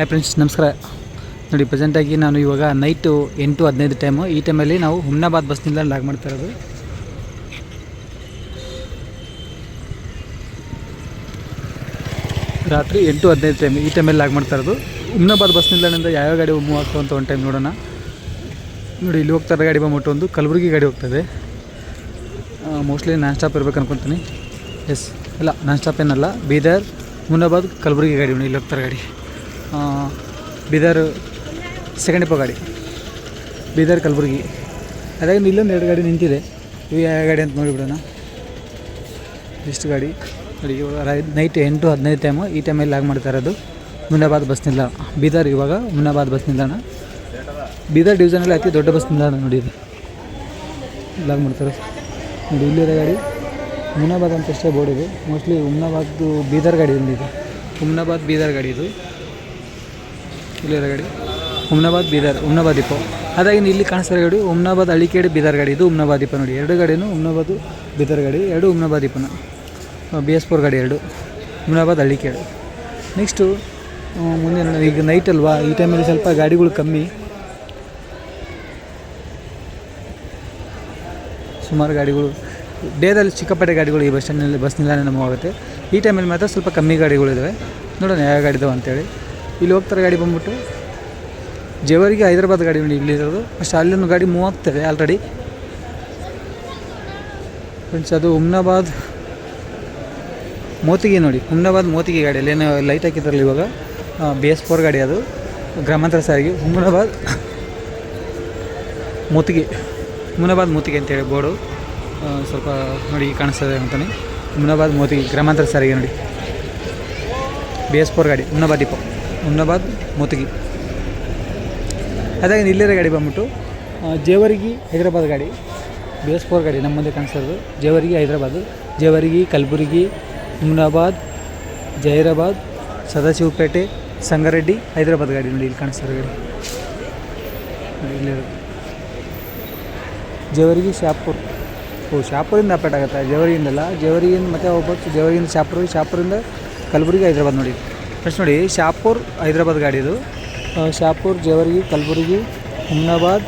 Hi friends ನಮಸ್ಕಾರ. ನೋಡಿ ಪ್ರೆಸೆಂಟಾಗಿ ನಾನು ಇವಾಗ ನೈಟು ಎಂಟು ಹದಿನೈದು ಟೈಮು ಈ ಟೈಮಲ್ಲಿ ನಾವು ಹುಮ್ನಾಬಾದ್ ಬಸ್ ನಿಲ್ದಾಣ ಲಾಗ್ ಮಾಡ್ತಾ ಇರೋದು. ರಾತ್ರಿ ಎಂಟು ಹದಿನೈದು ಟೈಮ್ ಈ ಟೈಮಲ್ಲಿ ಲಾಗ್ ಮಾಡ್ತಾ ಇರೋದು. ಹುಮ್ನಾಬಾದ್ ಬಸ್ ನಿಲ್ದಾಣದಿಂದ ಯಾವ್ಯಾವ ಗಾಡಿ ಮೂವ್ ಆಗ್ತಾವೆ ಅಂತ ಒಂದು ಟೈಮ್ ನೋಡೋಣ. ನೋಡಿ, ಇಲ್ಲಿ ಹೋಗ್ತಾ ಗಾಡಿ ಬಂದ್ಬಿಟ್ಟು ಒಂದು ಕಲಬುರಗಿ ಗಾಡಿ ಹೋಗ್ತದೆ ಮೋಸ್ಟ್ಲಿ ನಾನ್ ಸ್ಟಾಪ್ ಇರ್ಬೇಕು ಅನ್ಕೊತೀನಿ. ಎಸ್ ಇಲ್ಲ ನಾನ್ ಸ್ಟಾಪ್ ಏನಲ್ಲ. ಬೀದರ್ ಮುನಾಬಾದ್ ಕಲಬುರಗಿ ಗಾಡಿ ಇಲ್ಲಿ ಹೋಗ್ತಾರೆ ಗಾಡಿ. ಬೀದರ್ ಸೆಕೆಂಡ್ ಇಪ್ಪ ಗಾಡಿ. ಬೀದರ್ ಕಲಬುರ್ಗಿ. ಅದಾಗಿ ಇಲ್ಲೊಂದು ಎರಡು ಗಾಡಿ ನಿಂತಿದೆ. ಇವು ಯಾವ ಗಾಡಿ ಅಂತ ನೋಡಿಬಿಡೋಣ ಇಷ್ಟು ಗಾಡಿ. ನೋಡಿ ನೈಟ್ ಎಂಟು ಹದಿನೈದು ಟೈಮು ಈ ಟೈಮಲ್ಲಿ ಲಾಗ್ ಮಾಡ್ತಾ ಇರೋದು ಮುನಾಬಾದ್ ಬಸ್ ನಿಲ್ದಾಣ. ಬೀದರ್ ಇವಾಗ ಮುನಾಬಾದ್ ಬಸ್ ನಿಲ್ದಾಣ. ಬೀದರ್ ಡಿವಿಷನಲ್ಲಿ ಅತಿ ದೊಡ್ಡ ಬಸ್ ನಿಲ್ದಾಣ ನೋಡಿ ಇದು. ಲಾಗ್ ಮಾಡ್ತಾರೆ ನೋಡಿ ಇಲ್ಲಿರೋ ಗಾಡಿ. ಮುನ್ನಾಬಾದ್ ಅಂತ ಅಷ್ಟೇ ಬೋರ್ಡ್ ಇದೆ. ಮೋಸ್ಟ್ಲಿ ಉಮ್ನಾಬಾದ್ದು ಬೀದರ್ ಗಾಡಿ ಇದೆ ಉಮ್ನಾಬಾದ್, ಬೀದರ್ ಗಾಡಿ ಇದು. ಇಲ್ಲಿರೋ ಗಾಡಿ ಉಮ್ನಾಬಾದ್ ಬೀದರ್ ಹುಮ್ನಾಬಾದ್ ಡಿಪೋ. ಅದಾಗಿ ಇಲ್ಲಿ ಕಾಣಿಸ್ತಿರೋ ಗಾಡಿ ಹುಮ್ನಾಬಾದ್ ಅಳಿಕೇಡಿ ಬೀದರ್ ಗಾಡಿ. ಇದು ಹುಮ್ನಾಬಾದ್ ಡಿಪೋ ನೋಡಿ. ಎರಡು ಗಾಡಿನೂ ಉಮ್ನಾಬಾದ್ ಬೀದರ್ ಗಾಡಿ, ಎರಡು ಹುಮ್ನಾಬಾದ್ ಡಿಪೋನ. ಬಿ ಎಸ್ ಫೋರ್ ಗಾಡಿ ಎರಡು, ಉಮ್ನಾಬಾದ್ ಹಳ್ಳಿಕೇಡು ನೆಕ್ಸ್ಟು ಮುಂದೆ ಈಗ ನೈಟ್ ಅಲ್ವಾ? ಈ ಟೈಮಲ್ಲಿ ಸ್ವಲ್ಪ ಗಾಡಿಗಳು ಕಮ್ಮಿ. ಸುಮಾರು ಗಾಡಿಗಳು. ಡೇದಲ್ಲಿ ಚಿಕ್ಕಪಟ್ಟೆ ಗಾಡಿಗಳು ಈ ಬಸ್ ಸ್ಟ್ಯಾಂಡ್ನಲ್ಲಿ ಬಸ್ ನಿಲ್ದಾಣ ನಮಗೆ ಆಗುತ್ತೆ ಈ ಟೈಮಲ್ಲಿ ಮಾತ್ರ ಸ್ವಲ್ಪ ಕಮ್ಮಿ ಗಾಡಿಗಳಿದ್ದಾವೆ ನೋಡೋಣ ಯಾವ ಗಾಡಿದಾವೆ ಅಂತೇಳಿ. ಇಲ್ಲಿ ಹೋಗ್ತಾರೆ ಗಾಡಿ ಬಂದ್ಬಿಟ್ಟು. ಜೇವರಿಗೆ ಹೈದರಾಬಾದ್ ಗಾಡಿ ನೋಡಿ ಇಲ್ಲಿರೋದು ಫಸ್ಟ್ ಅಲ್ಲಿನ ಗಾಡಿ ಮೂವ್ ಆಲ್ರೆಡಿ ಫ್ರೆಂಡ್ಸ್ ಅದು ಹುಮ್ನಾಬಾದ್ ಮೋತಿಗೆ ನೋಡಿ. ಹುಮ್ನಾಬಾದ್ ಮೋತಿಗೆ ಗಾಡಿ ಏನು ಲೈಟ್ ಹಾಕಿದ್ರಲ್ಲ ಇವಾಗ. ಬಿ ಎಸ್ ಫೋರ್ ಗಾಡಿ ಅದು. ಗ್ರಾಮಾಂತರ ಸಾರಿಗೆ ಹುಮ್ನಾಬಾದ್ ಮೋತಿಗೆ. ಹುಮ್ನಾಬಾದ್ ಮೋತಿಗೆ ಅಂತೇಳಿ ಬೋರ್ಡು. ಸ್ವಲ್ಪ ನೋಡಿ ಕಾಣಿಸ್ತದೆ ಅಂತಾನೆ. ಹುಮ್ನಾಬಾದ್ ಮೋತಿಗೆ, ಗ್ರಾಮಾಂತರ ಸಾರಿಗೆ ನೋಡಿ. ಬಿ ಎಸ್ ಫೋರ್ ಗಾಡಿ ಹುಮ್ನಾಬಾದ್ ಡಿಪೋ ಹುಮ್ನಾಬಾದ್ ಮೋತಿಗೆ. ಅದಾಗಿ ಇಲ್ಲಿರೋ ಗಾಡಿ ಬಂದ್ಬಿಟ್ಟು ಜೇವರಿಗಿ ಹೈದರಾಬಾದ್ ಗಾಡಿ. ಬಿ ಫೋರ್ ಗಾಡಿ, ನಮ್ಮ ಮುಂದೆ ಕಾಣಿಸ್ತಿರೋದು ಜೇವರ್ಗಿ ಹೈದರಾಬಾದ್, ಜೇವರ್ಗಿ, ಕಲಬುರಗಿ ಹುಮ್ನಾಬಾದ್ ಜೈರಾಬಾದ್ ಸದಾಶಿವಪೇಟೆ, ಸಂಗಾರೆಡ್ಡಿ ಹೈದರಾಬಾದ್ ಗಾಡಿ ನೋಡಿ, ಇಲ್ಲಿ ಕಾಣಿಸ್ತಾರೆ ಗಾಡಿ. ಇಲ್ಲಿರೋದು ಜೇವರ್ಗಿ, ಶಾಪುರ್. ಓ, ಶಾಪುರಿಂದ ಅಪೇಟ್ ಆಗುತ್ತೆ. ಜೇವರಿಯಿಂದಲ್ಲ ಜೇವರಿಯಿಂದ ಮತ್ತೆ ಹೋಗ್ಬೋದು. ಜೇವರಿಯಿಂದ ಶಾಪುರ್, ಶಾಪುರಿಂದ ಕಲಬುರಗಿ, ಹೈದರಾಬಾದ್ ನೋಡಿ. ಫಸ್ಟ್ ನೋಡಿ ಶಾಪುರ್ ಹೈದರಾಬಾದ್ ಗಾಡಿ ಇದು? ಶಾಪುರ್ ಜೇವರ್ಗಿ ಕಲಬುರಗಿ ಹುಮ್ನಾಬಾದ್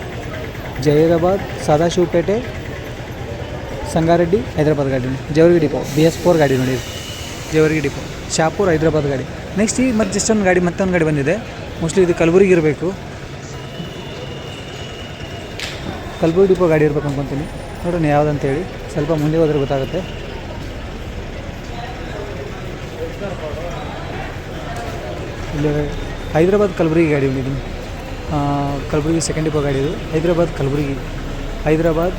ಜಹೀರಾಬಾದ್ ಸದಾಶಿವಪೇಟೆ ಸಂಗಾರೆಡ್ಡಿ ಹೈದರಾಬಾದ್ ಗಾಡಿ. Jevargi depot B S four ಗಾಡಿ ನೋಡಿ. ಜೇವರ್ಗಿ ಡಿಪೋ. ಶಾಪುರ್ ಹೈದರಾಬಾದ್ ಗಾಡಿ. ನೆಕ್ಸ್ಟ್ ಈ ಮತ್ತೆ ಜಸ್ಟ್ ಒಂದು ಗಾಡಿ ಮತ್ತೊಂದು ಗಾಡಿ ಬಂದಿದೆ. ಮೋಸ್ಟ್ಲಿ ಇದು ಕಲಬುರಗಿ ಇರಬೇಕು. ಕಲಬುರಗಿ ಡಿಪೋ ಗಾಡಿ ಇರಬೇಕು ಅನ್ಕೊತೀನಿ. ನೋಡೋಣ ಯಾವುದಂತೇಳಿ ಸ್ವಲ್ಪ ಮುಂದೆ ಹೋದ್ರೆ ಗೊತ್ತಾಗುತ್ತೆ. ಇಲ್ಲಿ ಹೈದರಾಬಾದ್ ಕಲಬುರಗಿ ಗಾಡಿ ಬಂದಿದ್ದೀನಿ ಕಲಬುರಗಿ ಸೆಕೆಂಡ್ ಡಿಪೋ ಗಾಡಿ ಇದು. ಹೈದರಾಬಾದ್ ಕಲಬುರಗಿ. ಹೈದರಾಬಾದ್,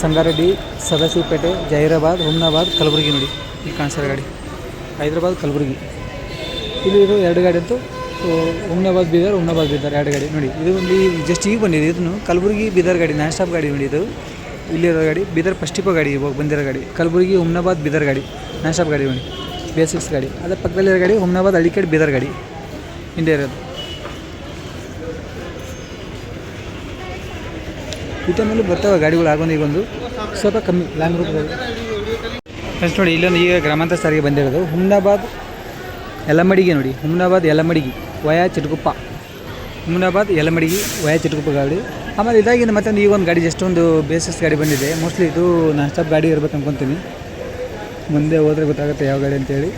ಸಂಗಾರೆಡ್ಡಿ, ಸದಾಶಿವಪೇಟೆ ಜೈರಾಬಾದ್ ಹುಮ್ನಾಬಾದ್, ಕಲಬುರಗಿ ನೋಡಿ. ಇಲ್ಲಿ ಕಾಣಿಸ್ತಾರೆ ಗಾಡಿ. ಹೈದ್ರಾಬಾದ್, ಕಲಬುರಗಿ. ಇಲ್ಲಿ ಇದು ಎರಡು ಗಾಡಿ ಅಂತೂ ಉಮ್ನಾಬಾದ್ ಬೀದರ್, ಹುಮ್ನಾಬಾದ್, ಬೀದರ್ ಎರಡು ಗಾಡಿ ನೋಡಿ. ಇದು ಒಂದು ಜಸ್ಟ್ ಈಗ ಬಂದಿದೆ. ಇದನ್ನು ಕಲಬುರಗಿ, ಬೀದರ್ ಗಾಡಿ, ನಾನ್ ಸ್ಟಾಪ್ ಗಾಡಿ ನೋಡಿ ಇದು. ಇಲ್ಲಿರೋ ಗಾಡಿ, ಬೀದರ್ ಫಸ್ಟ್ ಇಪ್ಪ ಗಾಡಿ ಇವಾಗ ಬಂದಿರೋ ಗಾಡಿ. ಕಲಬುರಗಿ, ಹುಮ್ನಾಬಾದ್, ಬೀದರ್ ಗಾಡಿ, ನಾನ್ ಸ್ಟಾಪ್ ಗಾಡಿ ನೋಡಿ. ಬಿ ಎಸ್ ಸಿಕ್ಸ್ ಗಾಡಿ. ಅದೇ ಪಕ್ಕದಲ್ಲಿರೋ ಗಾಡಿ ಹುಮ್ನಾಬಾದ್ ಅಳಿಕೇಡ್ ಬೀದರ್ ಗಾಡಿ. ಇಂಡಿಯಾ ಇರೋದು. ಈ ಟೈಮಲ್ಲಿ ಬರ್ತಾವೆ ಗಾಡಿಗಳು ಆಗೊಂದು ಈಗೊಂದು. ಸ್ವಲ್ಪ ಕಮ್ಮಿ ಲಾಂಗ್ ರೂಪದಲ್ಲಿ ಫಸ್ಟ್ ನೋಡಿ, ಇಲ್ಲೊಂದು ಈಗ ಗ್ರಾಮಾಂತರ ಸಾರಿಗೆ ಬಂದಿರೋದು. ಹುಮ್ನಾಬಾದ್ ಯಲಮಡಿಗೆ ನೋಡಿ. ಹುಮ್ನಾಬಾದ್ ಯಲಮಡಿಗೆ, ವಯಾ ಚಿಟಗುಪ್ಪ. ಹುಮ್ನಾಬಾದ್ ಯಲಮಡಿಗೆ, ವಯಾ ಚಿಟಗುಪ್ಪ ಗಾಡಿ. ಆಮೇಲೆ ಇದಾಗಿಂದ ಮತ್ತೊಂದು ಈಗ ಒಂದು ಗಾಡಿ ಜಸ್ಟ್ ಒಂದು ಬೇಸಿಸ್ ಗಾಡಿ ಬಂದಿದೆ. ಮೋಸ್ಟ್ಲಿ ಇದು ನಾನ್ ಸ್ಟಾಪ್ ಗಾಡಿ ಇರ್ಬೇಕು ಅನ್ಕೊತೀನಿ. ಮುಂದೆ ಹೋದರೆ ಗೊತ್ತಾಗುತ್ತೆ ಯಾವ ಗಾಡಿ ಅಂತೇಳಿ.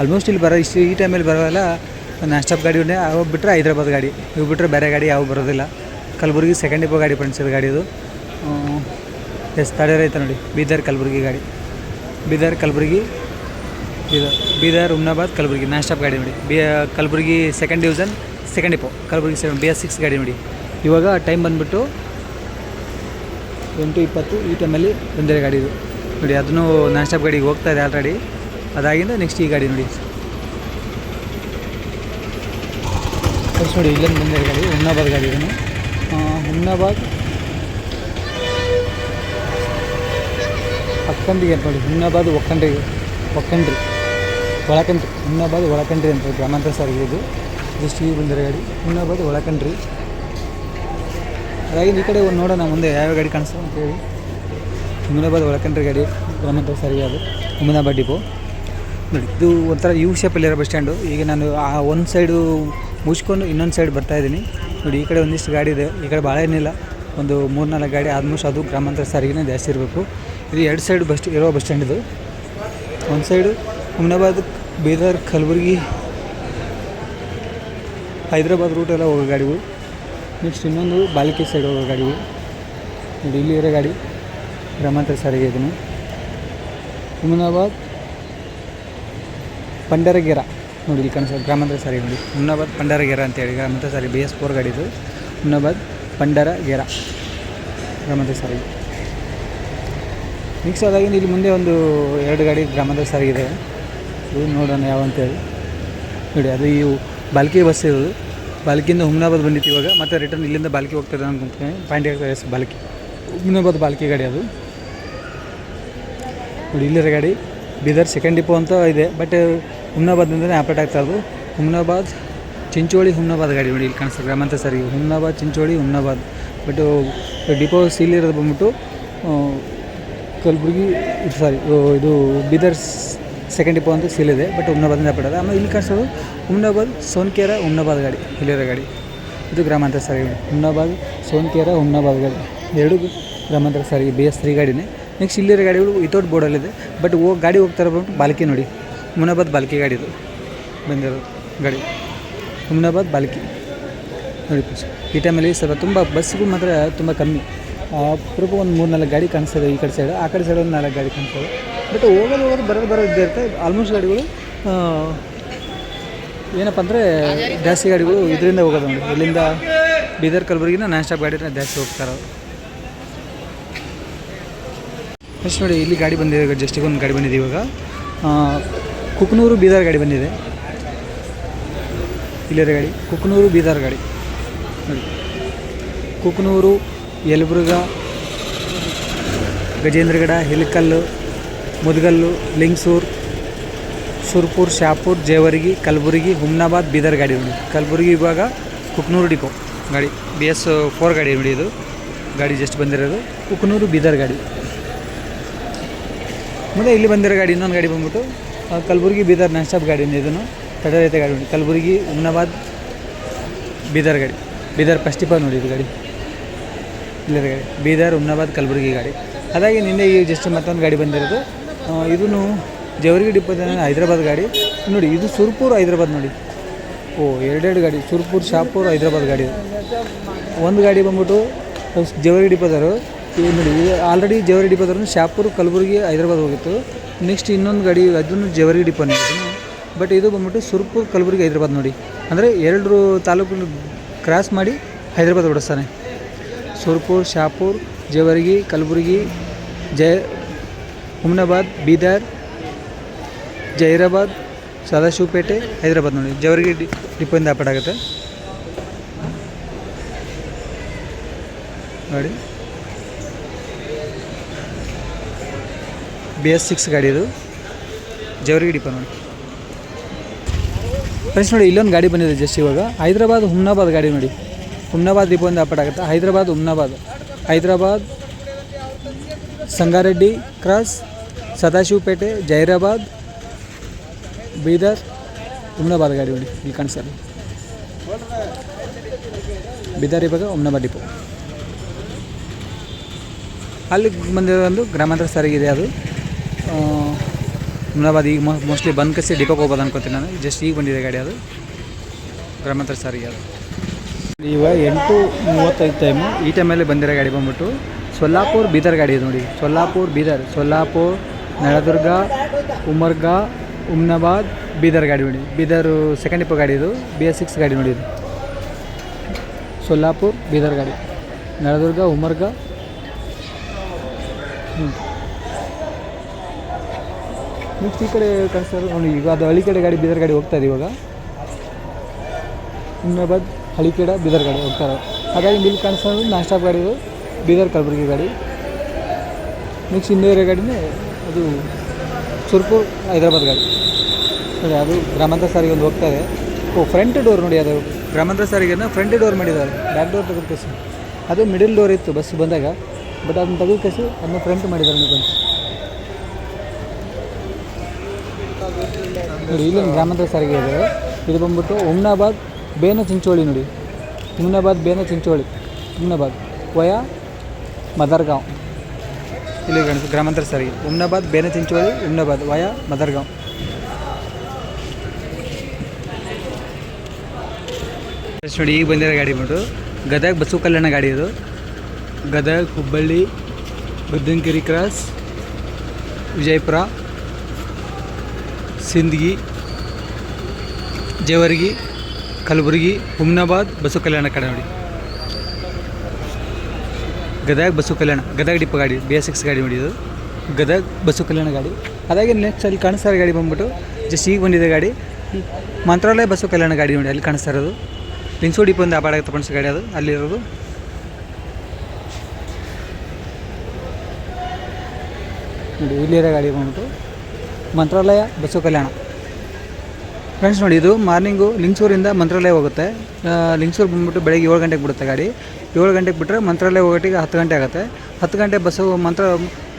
ಆಲ್ಮೋಸ್ಟ್ ಇಲ್ಲಿ ಬರೋ ಇಷ್ಟು ಈ ಟೈಮಲ್ಲಿ ಬರೋಲ್ಲ ನಾನ್ ಗಾಡಿ ಉಂಟೆ ಅವು ಬಿಟ್ಟರೆ ಹೈದ್ರಾಬಾದ್ ಗಾಡಿ ಇವು ಬಿಟ್ಟರೆ ಬೇರೆ ಗಾಡಿ ಯಾವ ಬರೋದಿಲ್ಲ. ಕಲಬುರ್ಗಿ ಸೆಕೆಂಡ್ ಡಿಪೋ ಗಾಡಿ ಇದು ಗಾಡಿ ಇದು ಎಸ್ ತಡೆಯರ್ ಐತೆ ನೋಡಿ, ಬೀದರ್ ಕಲಬುರ್ಗಿ ಗಾಡಿ. ಬೀದರ್ ಕಲಬುರ್ಗಿ ಬೀದರ್ ಬೀದರ್ ಉಮ್ನಾಬಾದ್ ಕಲಬುರಗಿ, ನಾನ್ ಗಾಡಿ ನೋಡಿ. B Kalaburagi second division second depot Kalaburagi seven B S six ಗಾಡಿ ನೋಡಿ. ಇವಾಗ ಟೈಮ್ ಬಂದುಬಿಟ್ಟು ಎಂಟು ಇಪ್ಪತ್ತು ಈ ಟೈಮಲ್ಲಿ ಒಂದೇ ಗಾಡಿ ಇದು. ನೋಡಿ, ಅದನ್ನು ನಾನ್ ಸ್ಟಾಪ್ ಗಾಡಿಗೆ ಹೋಗ್ತಾ ಇದೆ ಆಲ್ರೆಡಿ ಅದಾಗಿಂದ ನೆಕ್ಸ್ಟ್ ಈ ಗಾಡಿ ನೋಡಿ. ಫಸ್ಟ್ ನೋಡಿ ಇಲ್ಲೊಂದು ಬಂದಿರೋ ಗಾಡಿ ಹುಮ್ನಾಬಾದ್ ಗಾಡಿ ಇದನ್ನು. ಹುಮ್ನಾಬಾದ್ ಅಕ್ಕಂಡಿಗೆ ಅಂತ ನೋಡಿ ಹುಮ್ನಾಬಾದ್ ಒಕ್ಕಂಡ್ರಿ ಒಕ್ಕಂಡ್ರಿ, ಒಳಕಂಡ್ರಿ ಹುಮ್ನಾಬಾದ್ ಒಳಕಂಡ್ರಿ ಅಂತ ಗ್ರಾಮಾಂತರ ಸಾರಿಗೆ ಇದು. ಜಸ್ಟ್ ಈ ಬಂದಿರೋ ಗಾಡಿ ಹುಮ್ನಾಬಾದ್ ಒಳಕಂಡ್ರಿ. ಅದಾಗಿಂದ ಈ ಕಡೆ ಒಂದು ನೋಡೋಣ, ಮುಂದೆ ಯಾವ ಗಾಡಿ ಕಾಣಿಸ್ತದೆ ಅಂತೇಳಿ ಹುಮ್ನಾಬಾದ್ ಒಳಕಂಡ್ರಿ ಗಾಡಿ ಗ್ರಾಮಾಂತರ ಸರಿಯಾದ ಹುಮ್ನಾಬಾದ್ ಡಿಪೋ. ನೋಡಿ, ಇದು ಒಂಥರ ಯು ಶೇಪಲ್ಲಿರೋ ಬಸ್ ಸ್ಟ್ಯಾಂಡು ಈಗ ನಾನು ಆ ಒಂದು ಸೈಡು ಮುಚ್ಕೊಂಡು ಇನ್ನೊಂದು ಸೈಡ್ ಬರ್ತಾ ಇದ್ದೀನಿ. ನೋಡಿ, ಈ ಕಡೆ ಒಂದಿಷ್ಟು ಗಾಡಿ ಇದೆ, ಈ ಕಡೆ ಭಾಳ ಏನಿಲ್ಲ. ಒಂದು ಮೂರು ನಾಲ್ಕು ಗಾಡಿ ಆಲ್ಮೋಸ್ಟ್ ಅದು ಗ್ರಾಮಾಂತರ ಸಾರಿಗೆನೇ ಜಾಸ್ತಿ ಇರಬೇಕು. ಇದು ಎರಡು ಸೈಡ್ ಬಸ್ ಇರೋ ಬಸ್ ಸ್ಟ್ಯಾಂಡ್ ಇದು. ಒಂದು ಸೈಡು ಹುಮ್ನಾಬಾದ್ ಬೀದರ್, ಕಲಬುರಗಿ, ಹೈದ್ರಾಬಾದ್ ರೂಟೆಲ್ಲ ಹೋಗೋ ಗಾಡಿಗಳು. ನೆಕ್ಸ್ಟ್ ಇನ್ನೊಂದು ಬಾಲಿಕೆ ಸೈಡ್ ಹೋಗೋ ಗಾಡಿಗಳು. ನೋಡಿ, ಇಲ್ಲಿ ಇರೋ ಗಾಡಿ. ಗ್ರಾಮಾಂತರ ಸಾರಿಗೆ ಇದನ್ನು ಹುಮನಾಬಾದ್ ಪಂಡರಗೆರ. ನೋಡಿ ಇಲ್ಲಿ ಕಾಣಿಸೋ ಗ್ರಾಮಾಂತರ ಸಾರಿಗೆ ನೋಡಿ. ಹುಮನಾಬಾದ್ ಪಂಡರಗೆರ ಅಂತೇಳಿ, ಗ್ರಾಮಾಂತರ ಸಾರಿಗೆ ಬಿ ಎಸ್ ಫೋರ್ ಗಾಡಿ ಇದು ಹುಮನಾಬಾದ್ ಪಂಡರಗೆರ ಗ್ರಾಮಾಂತರ ಸಾರಿಗೆ. ಮಿಕ್ಸ್ ಆದಾಗಿಂದ ಇಲ್ಲಿ ಮುಂದೆ ಒಂದು ಎರಡು ಗಾಡಿ ಗ್ರಾಮಾಂತರ ಸಾರಿಗೆ ಇದೆ. ಇದು ನೋಡೋಣ ಯಾವ ಅಂತೇಳಿ. ನೋಡಿ, ಅದು ಇವು ಬಾಲ್ಕಿ ಬಸ್ ಇರೋದು ಬಾಲ್ಕಿಯಿಂದ ಹುಮ್ನಾಬಾದ್ ಬಂದಿತ್ತು ಇವಾಗ, ಮತ್ತೆ ರಿಟರ್ನ್ ಇಲ್ಲಿಂದ ಬಾಲ್ಕಿ ಹೋಗ್ತದೆ ಅಂತ ಪಾಯಿಂಟ್ ಎಸ್ ಬಾಲ್ಕಿ. ಹುಮ್ನಾಬಾದ್ ಬಾಲ್ಕಿ ಗಾಡಿ ಅದು. ಇಲ್ಲಿರೋ ಗಾಡಿ, ಬೀದರ್ ಸೆಕೆಂಡ್ ಡಿಪೋ ಅಂತ ಇದೆ. ಬಟ್ ಹುಮ್ನಾಬಾದ್ನಿಂದನೇ ಆಪ್ರೇಟ್ ಆಗ್ತಾ ಇರೋದು. ಹುಮ್ನಾಬಾದ್, ಚಿಂಚೋಳಿ ಹುಮ್ನಾಬಾದ್ ಗಾಡಿ ನೋಡಿ ಇಲ್ಲಿ ಕಾಣಿಸ್ತಾರೆ ಗ್ರಾಮಾಂತರ ಸರಿ. Humnabad, Chincholi, Humnabad. But depot seal ಇರೋದು ಬಂದ್ಬಿಟ್ಟು ಕಲ್ಬುರ್ಗಿ ಸಾರಿ ಇದು ಬೀದರ್ ಸೆಕೆಂಡ್ ಡಿಪೋ ಅಂತ ಸೀಲ್ ಇದೆ. ಬಟ್ ಹುಮ್ನಾಬಾದಿಂದ ಆಪ್ರೇಟ್ ಆಗಿದೆ. ಆಮೇಲೆ ಇಲ್ಲಿ ಕಾಣಿಸೋದು ಹುಮ್ನಾಬಾದ್, ಸೋನ್ಕೇರ, ಹುಮ್ನಾಬಾದ್ ಗಾಡಿ. ಇಲ್ಲಿರೋ ಗಾಡಿ. ಇದು ಗ್ರಾಮಾಂತರ ಸಾರಿಗೆ ಹುಮ್ನಾಬಾದ್, ಸೋನ್ಕೇರ, ಹುಮ್ನಾಬಾದ್ ಗಾಡಿ. ಎರಡು ಗ್ರಾಮಾಂತರ ಸಾರಿಗೆ ಬಿ ಎಸ್ ತ್ರೀ ಗಾಡಿನೇ. ನೆಕ್ಸ್ಟ್ ಇಲ್ಲಿರೋ ಗಾಡಿಗಳು ವಿತೌಟ್ ಬೋರ್ಡಲ್ಲಿದೆ ಬಟ್ ಹೋಗಿ ಗಾಡಿ ಹೋಗ್ತಾರೆ ಬಂದ್ಬಿಟ್ಟು ಬಾಲ್ಕಿ ನೋಡಿ. ಮುನಾಬಾದ್ ಬಾಲ್ಕಿ ಗಾಡಿ ಇದು. ಬಂದಿರೋದು ಗಾಡಿ. ಮುನಾಬಾದ್ ಬಾಲ್ಕಿ. ನೋಡಿ ಈ ಟೈಮಲ್ಲಿ ಸ್ವಲ್ಪ ತುಂಬ ಬಸ್ಗಳು ಮಾತ್ರ ತುಂಬ ಕಮ್ಮಿ. ಅಪರೂಪ ಒಂದು ಮೂರು ನಾಲ್ಕು ಗಾಡಿ ಕಾಣಿಸ್ತದೆ ಈ ಕಡೆ ಸೈಡ್ ಆ ಕಡೆ ಸೈಡ್ ಒಂದು ನಾಲ್ಕು ಗಾಡಿ ಕಾಣಿಸ್ತದೆ. ಬಟ್ ಹೋಗೋದು ಹೋಗೋದು ಬರೋದು ಬರೋದು ಇದ್ದೇ ಇರುತ್ತೆ. ಆಲ್ಮೋಸ್ಟ್ ಗಾಡಿಗಳು ಏನಪ್ಪ ಅಂದರೆ ಜಾಸ್ತಿ ಗಾಡಿಗಳು ಇದರಿಂದ ಹೋಗೋದು ಇಲ್ಲಿಂದ ಬೀದರ್ ಕಲಬುರಗಿನ ನಾನ್ ಸ್ಟಾಪ್ ಗಾಡಿನ ಜಾಸ್ತಿ ಹೋಗ್ತಾರೆ. ಫಸ್ಟ್ ನೋಡಿ, ಇಲ್ಲಿ ಗಾಡಿ ಬಂದಿದೆ ಈಗ ಜಸ್ಟಿಗೆ ಒಂದು ಗಾಡಿ ಬಂದಿದೆ ಇವಾಗ. ಕುಕ್ನೂರು ಬೀದರ್ ಗಾಡಿ ಬಂದಿದೆ. ಇಲ್ಲಿರೋ ಗಾಡಿ, ಕುಕ್ನೂರು ಬೀದರ್ ಗಾಡಿ. ನೋಡಿ. ಕುಕ್ನೂರು, ಯಲಬುರ್ಗ, ಗಜೇಂದ್ರಗಡ, ಹಿಲ್ಕಲ್ಲು, ಮುದಗಲ್ಲು, ಲಿಂಗ್ಸೂರ್, ಸುರ್ಪುರ್, ಶಾಪುರ್, ಜೇವರ್ಗಿ, ಕಲಬುರಗಿ, ಹುಮ್ನಾಬಾದ್, ಬೀದರ್ ಗಾಡಿ ನೋಡಿ. ಕಲಬುರಗಿ ಇವಾಗ ಕುಕ್ನೂರು ಡಿಪೋ ಗಾಡಿ ಬಿ ಎಸ್ ಫೋರ್ ಗಾಡಿ ನೋಡಿ ಇದು. ಗಾಡಿ ಜಸ್ಟ್ ಬಂದಿರೋದು. ಕುಕ್ನೂರು ಬೀದರ್ ಗಾಡಿ. ಮುಂದೆ ಇಲ್ಲಿ ಬಂದಿರೋ ಗಾಡಿ, ಇನ್ನೊಂದು ಗಾಡಿ ಬಂದ್ಬಿಟ್ಟು ಕಲ್ಬುರ್ಗಿ ಬೀದರ್ ನಾನ್ ಸ್ಟಾಪ್ ಗಾಡಿ ಇದನ್ನು. ತಡರೈತೆ ಗಾಡಿ ಉಂಟು. ಕಲಬುರಗಿ ಬೀದರ್ ಗಾಡಿ. ಬೀದರ್ ಡಿಪೋ ನೋಡಿ ಇದು ಗಾಡಿ. ಇಲ್ಲದ ಗಾಡಿ. ಬೀದರ್ ಹುಮ್ನಾಬಾದ್ ಕಲಬುರಗಿ ಗಾಡಿ. ಅದಾಗಿ ನಿನ್ನೆ ಈಗ ಜಸ್ಟ್ ಮತ್ತೊಂದು ಗಾಡಿ ಬಂದಿರೋದು. ಇದೂ ಜವರಿಗೆ ಡಿಪೋದ ಹೈದ್ರಾಬಾದ್ ಗಾಡಿ. ನೋಡಿ, ಇದು ಸುರ್ಪುರ್ ಹೈದ್ರಾಬಾದ್ ನೋಡಿ. ಓ, ಎರಡೆರಡು ಗಾಡಿ. ಸುರ್ಪುರ್, ಶಾಪುರ್, ಹೈದ್ರಾಬಾದ್ ಗಾಡಿ. ಒಂದು ಗಾಡಿ ಬಂದ್ಬಿಟ್ಟು ಜವರಿಗೆ ಡಿಪೋದವರು ಇದು ನೋಡಿ ಆಲ್ರೆಡಿ ಜೇವರಿ ಡಿಪೋ ಅಂದ್ರೆ ಶಾಪುರ್ ಕಲಬುರಗಿ ಹೈದ್ರಾಬಾದ್ ಹೋಗಿತ್ತು. ನೆಕ್ಸ್ಟ್ ಇನ್ನೊಂದು ಗಾಡಿ, ಅದನ್ನು ಜವರಿ ಡಿಪೋನೇ ಬಟ್ ಇದು ಬಂದ್ಬಿಟ್ಟು ಸುರ್ಪುರ್ ಕಲಬುರ್ಗಿ ಹೈದ್ರಾಬಾದ್ ನೋಡಿ. ಅಂದರೆ ಎರಡು ತಾಲೂಕು ಕ್ರಾಸ್ ಮಾಡಿ ಹೈದ್ರಾಬಾದ್ ಓಡಿಸ್ತಾನೆ. ಸುರ್ಪುರ್ ಶಾಪುರ್ ಜೇವರ್ಗಿ ಕಲಬುರ್ಗಿ ಜಯ ಹುಮ್ನಾಬಾದ್ ಬೀದರ್ ಜೈರಾಬಾದ್ ಸದಾಶಿವಪೇಟೆ ಹೈದ್ರಾಬಾದ್ ನೋಡಿ. ಜವರ್ಗಿ ಡಿ ಡಿಪೋಯಿಂದ ಆಪರೇಟ್ ಆಗುತ್ತೆ. ನೋಡಿ. ಬಿ ಎಸ್ ಸಿಕ್ಸ್ ಗಾಡಿ ಇದು. ಜವರಿಗೆ ಡಿಪೋ ನೋಡಿ ಫ್ರೆಂಡ್ಸ್ ನೋಡಿ, ಇಲ್ಲೊಂದು ಗಾಡಿ ಬಂದಿದೆ ಜಸ್ಟ್ ಇವಾಗ. ಹೈದ್ರಾಬಾದ್ ಹುಮ್ನಾಬಾದ್ ಗಾಡಿ ನೋಡಿ. ಹುಮ್ನಾಬಾದ್ ಡಿಪೋಯಿಂದ ಆಪರೇಟ್ ಆಗುತ್ತೆ. ಹೈದ್ರಾಬಾದ್ ಹುಮ್ನಾಬಾದ್. ಹೈದ್ರಾಬಾದ್ ಸಂಗಾರೆಡ್ಡಿ ಕ್ರಾಸ್ ಸದಾಶಿವಪೇಟೆ ಜೈರಾಬಾದ್ ಬೀದರ್, ಹುಮ್ನಾಬಾದ್ ಗಾಡಿ ನೋಡಿ. ಇಲ್ಲಿ ಸರ್ ಬೀದರ್ ಇವಾಗ ಹುಮ್ನಾಬಾದ್ ಡಿಪೋ ಅಲ್ಲಿ ಬಂದಿರೋ ಒಂದು ಗ್ರಾಮಾಂತರ ಸಾರಿಗೆ ಇದೆ ಅದು. ಆ, ಹುಮ್ನಾಬಾದ್ ಈಗ ಮೋಸ್ಟ್ಲಿ ಬಂದ್ ಕಸಿ ಡಿಪೋಗೆ ಹೋಗ್ಬೋದು ಅನ್ಕೋತೀನಿ ನಾನು. ಜಸ್ಟ್ ಈಗ ಬಂದಿದೆ ಗಾಡಿ ಅದು. ಗ್ರಾಮಾಂತರ ಸಾರಿಗೆ ಅದು. ಇವಾಗ ಎಂಟು ಮೂವತ್ತೈದು ಟೈಮು ಈ ಟೈಮಲ್ಲಿ ಬಂದಿರೋ ಗಾಡಿ ಬಂದ್ಬಿಟ್ಟು ಸೊಲ್ಲಾಪುರ್ ಬೀದರ್ ಗಾಡಿ ಇದೆ ನೋಡಿ. ಸೊಲ್ಲಾಪುರ್ ಬೀದರ್ ಸೊಲ್ಲಾಪುರ್ ನಳದುರ್ಗ ಉಮರ್ಗಾ ಉಮ್ನಾಬಾದ್ ಬೀದರ್ ಗಾಡಿ ನೋಡಿ. ಬೀದರ್ ಸೆಕೆಂಡ್ ಇಪ್ಪ ಗಾಡಿ ಇದು. ಬಿ ಎಸ್ ಸಿಕ್ಸ್ ಗಾಡಿ ನೋಡಿ ಇದು. ಸೊಲ್ಲಾಪುರ್ ಬೀದರ್ ಗಾಡಿ. ನಳದುರ್ಗ ಉಮರ್ಗಾ. ಹ್ಞೂ ನೆಕ್ಸ್ಟ್ ಈ ಕಡೆ ಕಳಿಸ್ತಾರೆ ನೋಡಿ, ಈಗ ಅದು ಹಳ್ಳಿ ಕಡೆ ಗಾಡಿ, ಬೀದರ್ ಗಾಡಿ ಹೋಗ್ತಾ ಇದೆ ಇವಾಗ. ಹುಮ್ನಾಬಾದ್ ಹಳಿಕೇಡ ಬೀದರ್ ಗಾಡಿ ಹೋಗ್ತಾರೆ. ಹಾಗಾಗಿ ಇಲ್ಲಿ ಕಾಣಿಸೋದು ನಾನ್ ಸ್ಟಾಪ್ ಗಾಡಿ ಬೀದರ್ ಕಲಬುರಗಿ ಗಾಡಿ. ನೆಕ್ಸ್ಟ್ ಇನ್ನೇ ಇರೋ ಗಾಡಿನೇ, ಅದು ಸುರ್ಪುರ್ ಹೈದರಾಬಾದ್ ಗಾಡಿ. ನೋಡಿ ಅದು ಗ್ರಾಮಾಂತರ ಸಾರಿಗೆ ಒಂದು ಹೋಗ್ತಾ ಇದೆ. ಓ ಫ್ರಂಟ್ ಡೋರ್ ನೋಡಿ, ಅದು ಗ್ರಾಮಾಂತರ ಸಾರಿಗೆನ ಫ್ರಂಟ್ ಡೋರ್ ಮಾಡಿದ್ದಾರೆ. ಬ್ಯಾಕ್ ಡೋರ್ ತೆಗೆದು ಕಸಿ ಅದು ಮಿಡಿಲ್ ಡೋರ್ ಇತ್ತು ಬಸ್ ಬಂದಾಗ. ಬಟ್ ಅದನ್ನ ತೆಗೆದು ಕಸಿ ಅದನ್ನ ಫ್ರಂಟ್ ಮಾಡಿದ್ದಾರೆ, ನೀವು ನೋಡಿ ಇಲ್ಲಿನ ಗ್ರಾಮಾಂತರ ಸಾರಿಗೆ ಇದೆ. ಇದು ಬಂದ್ಬಿಟ್ಟು ಹುಮ್ನಾಬಾದ್ ಬೇನ ಚಿಂಚೋಳಿ ನೋಡಿ. ಹುಮ್ನಾಬಾದ್ ಬೇನ ಚಿಂಚೋಳಿ ಹುಮ್ನಾಬಾದ್ ವಯಾ ಮದರ್ಗಾಂವ್. ಇಲ್ಲಿ ಗ್ರಾಮಾಂತರ ಸಾರಿಗೆ. ಹುಮ್ನಾಬಾದ್ ಬೇನ ಚಿಂಚೋಳಿ ಹುಮ್ನಾಬಾದ್ ವಯಾ ಮದರ್ಗಾಂವ್. ನೋಡಿ, ಈಗ ಬಂದಿರೋ ಗಾಡಿ ಬಿಟ್ಟು ಗದಗ ಬಸವ ಕಲ್ಯಾಣ ಗಾಡಿ ಇದು. ಗದಗ ಹುಬ್ಬಳ್ಳಿ ಬದ್ದನಗಿರಿ ಕ್ರಾಸ್ ವಿಜಯಪುರ. ಸಿಂದಗಿ, ಜೇವರ್ಗಿ, ಕಲಬುರಗಿ, ಹುಮ್ನಾಬಾದ್, ಬಸವ ಕಲ್ಯಾಣ ಕಡೆ ನೋಡಿ ಗದಗ ಬಸವ ಕಲ್ಯಾಣ, ಗದಗ ಡಿಪ್ಪ ಗಾಡಿ, ಬಿ ಎಸ್ ಎಕ್ಸ್ ಗಾಡಿ ನೋಡಿ ಗದಗ ಬಸವ ಕಲ್ಯಾಣ ಗಾಡಿ. ಅದಾಗೆ ನೆಕ್ಸ್ಟ್ ಅಲ್ಲಿ ಕಾಣಿಸ್ತಾ ಇರೋ ಗಾಡಿ ಬಂದ್ಬಿಟ್ಟು ಜಸ್ಟ್ ಈಗ ಬಂದಿದೆ ಗಾಡಿ. ಮಂತ್ರಾಲಯ ಬಸವ ಕಲ್ಯಾಣ ಗಾಡಿ ನೋಡಿ ಅಲ್ಲಿ ಕಾಣಿಸ್ತಾ ಇರೋದು ಲಿಂಗ್ಸೋ ಡಿಪೋ ಒಂದು ತಗೊಂಡಿಸೋ ಗಾಡಿ ಅದು ಅಲ್ಲಿರೋದು ನೋಡಿ ಇಲ್ಲಿರೋ ಗಾಡಿ ಬಂದ್ಬಿಟ್ಟು. ಮಂತ್ರಾಲಯ, ಬಸವ ಕಲ್ಯಾಣ. ಫ್ರೆಂಡ್ಸ್ ನೋಡಿ, ಇದು ಮಾರ್ನಿಂಗು ಲಿಂಗ್ಸೂರಿಂದ ಮಂತ್ರಾಲಯ ಹೋಗುತ್ತೆ. ಲಿಂಗ್ಸೂರು ಬಂದ್ಬಿಟ್ಟು ಬೆಳಗ್ಗೆ ಏಳು ಗಂಟೆಗೆ ಬಿಡುತ್ತೆ ಗಾಡಿ. ಏಳು ಗಂಟೆಗೆ ಬಿಟ್ಟರೆ ಮಂತ್ರಾಲಯ ಹೋಗೋಟಿಗೆ ಹತ್ತು ಗಂಟೆ ಆಗುತ್ತೆ. ಹತ್ತು ಗಂಟೆ ಬಸ್ಸು ಮಂತ್ರ,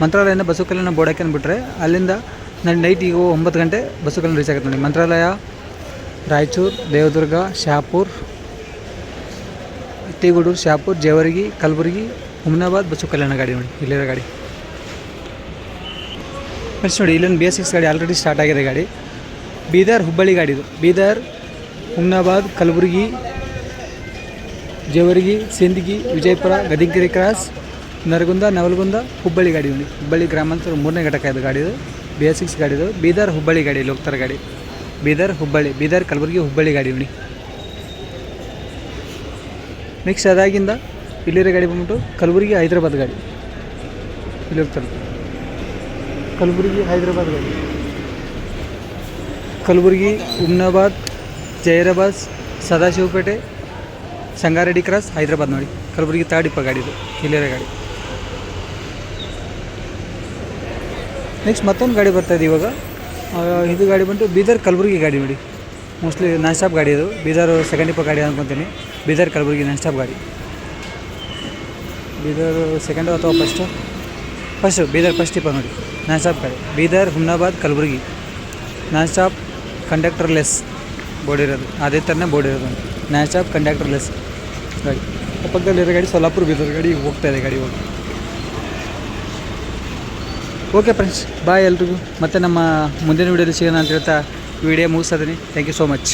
ಮಂತ್ರಾಲಯದಿಂದ ಬಸ್ಸು ಕಲ್ಯಾಣ ಬೋಡಕ್ಕೆ ಅಂದ್ಬಿಟ್ರೆ ಅಲ್ಲಿಂದ ನಾನು ನೈಟ್ ಈಗ ಒಂಬತ್ತು ಗಂಟೆ ಬಸ್ಸು ಕಲ್ಯಾಣ ರೀಚ್ ಆಗುತ್ತೆ ನೋಡಿ. ಮಂತ್ರಾಲಯ, ರಾಯಚೂರು, ದೇವದುರ್ಗ, ಶಾಪುರ್ ಇಟ್ಟಿಗೂಡೂರು ಶಾಪುರ್, ಜೇವರ್ಗಿ, ಕಲಬುರ್ಗಿ ಹುಮ್ನಾಬಾದ್ ಬಸ್ಸು ಕಲ್ಯಾಣ ಗಾಡಿ ನೋಡಿ. ಇಲ್ಲಿರೋ ಗಾಡಿ. ಫ್ರೆಂಡ್ಸ್ ನೋಡಿ, ಇಲ್ಲೊಂದು ಬಿ ಎಸ್ ಸಿಕ್ಸ್ ಗಾಡಿ ಆಲ್ರೆಡಿ ಸ್ಟಾರ್ಟ್ ಆಗಿದೆ ಗಾಡಿ. ಬೀದರ್ ಹುಬ್ಬಳ್ಳಿ ಗಾಡಿ ಇದು. ಬೀದರ್, ಹುಮ್ನಾಬಾದ್, ಕಲಬುರಗಿ, ಜೇವರ್ಗಿ, ಸಿಂದಗಿ, ವಿಜಯಪುರ ಗದಿಗಿರಿ ಕ್ರಾಸ್ ನರಗುಂದ, ನವಲಗುಂದ, ಹುಬ್ಬಳ್ಳಿ ಗಾಡಿ ನೋಡಿ. ಹುಬ್ಬಳ್ಳಿ ಗ್ರಾಮಾಂತರ ಮೂರನೇ ಘಟಕ ಇದು ಗಾಡಿ ಇದು. ಬಿ ಎಸ್ ಸಿಕ್ಸ್ ಗಾಡಿ ಇದು. ಬೀದರ್ ಹುಬ್ಬಳ್ಳಿ ಗಾಡಿ ಹೋಗ್ತಾರೆ ಗಾಡಿ. ಬೀದರ್ ಹುಬ್ಬಳ್ಳಿ, ಬೀದರ್, ಕಲಬುರಗಿ, ಹುಬ್ಬಳ್ಳಿ ಗಾಡಿ ನೋಡಿ. ನೆಕ್ಸ್ಟ್ ಅದಾಗಿಂದ ಇಲ್ಲಿರೋ ಗಾಡಿ ಬಂದ್ಬಿಟ್ಟು ಕಲಬುರಗಿ, ಹೈದ್ರಾಬಾದ್ ಗಾಡಿ. ಇಲ್ಲಿ ಹೋಗ್ತಾರೆ. ಕಲಬುರಗಿ ಹೈದ್ರಾಬಾದ್ ಕಲಬುರಗಿ, ಉಮ್ನಾಬಾದ್, ಜೈರಾಬಾದ್, ಸದಾಶಿವಪೇಟೆ, ಸಂಗಾರೆಡ್ಡಿ ಕ್ರಾಸ್ ಹೈದ್ರಾಬಾದ್ ನೋಡಿ ಕಲಬುರಗಿ ತಾಡಿಪ್ಪ ಗಾಡಿ ಇದು ಹಿಲೇರ ಗಾಡಿ. ನೆಕ್ಸ್ಟ್ ಮತ್ತೊಂದು ಗಾಡಿ ಬರ್ತಾ ಇದೆ ಇವಾಗ. ಇದು ಗಾಡಿ ಬಂದು ಬೀದರ್ ಕಲಬುರಗಿ ಗಾಡಿ ನೋಡಿ. ಮೋಸ್ಟ್ಲಿ ನಾನ್ ಸ್ಟಾಪ್ ಗಾಡಿ ಇದು. ಬೀದರ್ ಸೆಕೆಂಡ್ ಇಪ್ಪ ಗಾಡಿ ಅಂದ್ಕೊತೀನಿ ಬೀದರ್ ಕಲಬುರಗಿ ನಾನ್ ಸ್ಟಾಪ್ ಗಾಡಿ. ಬೀದರ್ ಸೆಕೆಂಡ್ ಅಥವಾ ಫಸ್ಟು ಫಸ್ಟು ಬೀದರ್ ಫಸ್ಟ್ ಇಪ್ಪ ನೋಡಿ ನಾನ್ ಸ್ಟಾಪ್ ಕಡೆ. Bidar, Humnabad, Kalaburagi. Non stop conductorless board ಇರೋದು. ಅದೇ ಥರನೇ ಬೋರ್ಡ್ ಇರೋದು ನಾನ್ ಸ್ಟಾಪ್ ಕಂಡಕ್ಟರ್ಲೆಸ್ ಗಾಡಿ. ಪಕ್ಕದಲ್ಲಿರೋ ಗಾಡಿ ಸೊಲ್ಲಾಪುರ ಬೀದರ್ ಗಾಡಿ ಹೋಗ್ತಾ ಇದೆ, ಗಾಡಿ ಹೋಗಿ. ಓಕೆ ಫ್ರೆಂಡ್ಸ್, ಬಾಯ್ ಎಲ್ರಿಗೂ. ಮತ್ತೆ ನಮ್ಮ ಮುಂದಿನ ವೀಡಿಯೋದಲ್ಲಿ ಸಿಗೋಣ ಅಂತ ಹೇಳ್ತಾ ವಿಡಿಯೋ ಇದ್ದೀನಿ. Thank you so much